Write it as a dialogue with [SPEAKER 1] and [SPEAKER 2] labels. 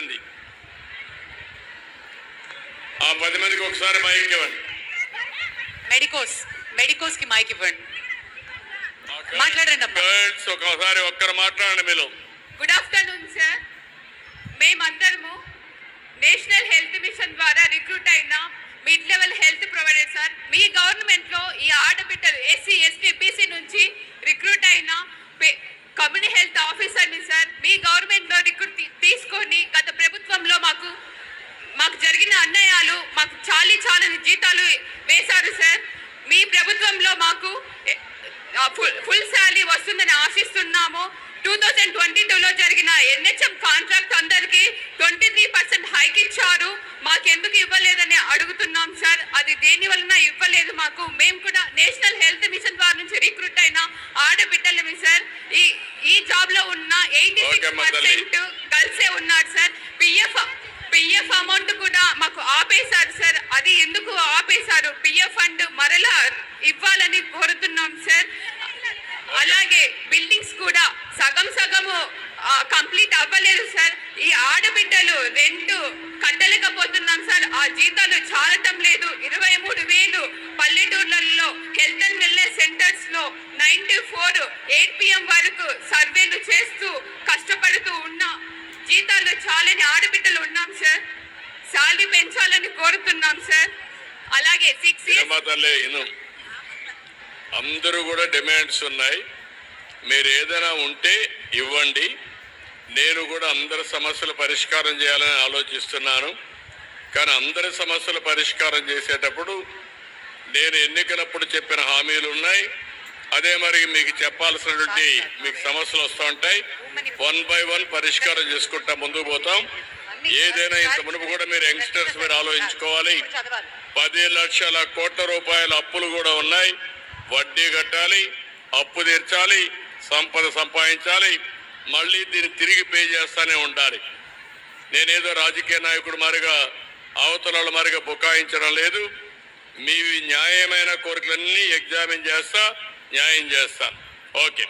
[SPEAKER 1] మంది ఆ పది మందికి ఒకసారి మైక్ ఇవ్వండి.
[SPEAKER 2] మెడికోస్ మెడికోస్కి మైక్ ఇవ్వండి. మాట్లాడండి.
[SPEAKER 1] గర్ల్స్ ఒకసారి ఒక్కరు మాట్లాడండి మీరు
[SPEAKER 3] గుడ్ ఆఫ్టర్నూన్ సార్ మేమందరము నేషనల్ హెల్త్ మిషన్ ద్వారా రిక్రూట్ అయిన mid level health provider sir మీ గవర్నమెంట్లో ఈ ఆడబిడ్డలు ఎస్సీ ఎస్టీ బీసీ నుంచి రిక్రూట్ అయిన కమ్యూనిటీ హెల్త్ ఆఫీసర్ని సార్ మీ గవర్నమెంట్లో రిక్రూట్ తీసుకొని గత ప్రభుత్వంలో మాకు మాకు జరిగిన అన్యాయాలు మాకు చాలీ చాలని జీతాలు వేశారు సార్. మీ ప్రభుత్వంలో మాకు ఫుల్ ఫుల్ శాలరీ వస్తుందని ఆశిస్తున్నాము. టూ థౌజండ్ ట్వంటీ టూలో జరిగిన ఎన్హెచ్ఎం కాంట్రాక్ట్ అందరికీ ట్వంటీ త్రీ పర్సెంట్ హైక్ ఇచ్చారు. మాకెందుకు ఇవ్వలేదని అడుగుతున్నాం సార్. అది దేని వలన ఇవ్వలేదు మాకు? మేము కూడా నేషనల్ హెల్త్ మిషన్ వారి నుంచి రిక్రూట్ అయిన ఆడబిడ్డలమి సార్. ఈ ఈ జాబ్లో ఉన్న ఎయిటీ సిక్స్. పర్సెంట్ గర్ల్సే ఉన్నారు సార్. పిఎఫ్ పిఎఫ్ అమౌంట్ కూడా మాకు ఆపేశారు సార్. అది ఎందుకు ఆపేశారు? పిఎఫ్ ఫండ్ మరలా ఇవ్వాలని కోరుతున్నాం సార్. అలాగే బిల్డింగ్స్ కూడా సగం సగము కంప్లీట్ అవ్వలేదు సార్. ఈ ఆడబిడ్డలు రెంట్ కట్టలేకపోతున్నాం సార్. ఆ జీతాలు చాలటం లేదు. ఇరవై మూడు వేలు పల్లెటూర్లలో హెల్త్ అండ్ వెల్నెస్ సెంటర్స్లో nine to four eight PM వరకు సర్వేలు చేస్తూ కష్టపడుతూ ఉన్నా జీతాలు చాలని ఆడబిడ్డలు శాలరీ పెంచాలని కోరుతున్నాం సార్. అలాగే సిక్స్
[SPEAKER 1] అందరూ కూడా డిమాండ్స్ ఉన్నాయి. మీరు ఏదైనా ఉంటే ఇవ్వండి. నేను కూడా అందరి సమస్యలు పరిష్కారం చేయాలని ఆలోచిస్తున్నాను. కానీ అందరి సమస్యలు పరిష్కారం చేసేటప్పుడు నేను ఎన్నికలప్పుడు చెప్పిన హామీలు ఉన్నాయి. అదే మరి మీకు చెప్పాల్సినటువంటి మీకు సమస్యలు వస్తూ ఉంటాయి. వన్ బై వన్ పరిష్కారం చేసుకుంటా ముందుకు పోతాం. ఏదైనా ఇంత మునుపు కూడా మీరు యంగ్స్టర్స్ మీరు ఆలోచించుకోవాలి. పది లక్షల కోట్ల రూపాయల అప్పులు కూడా ఉన్నాయి. వడ్డీ కట్టాలి అప్పు తీర్చాలి సంపద సంపాదించాలి మళ్ళీ దీన్ని తిరిగి పే చేస్తానే ఉండాలి. నేనేదో రాజకీయ నాయకుడు మారిగా అవతల మారిగా బుకాయించడం లేదు. మీ న్యాయమైన కోరికలన్నీ ఎగ్జామిన్ చేస్తా న్యాయం చేస్తా. ఓకే.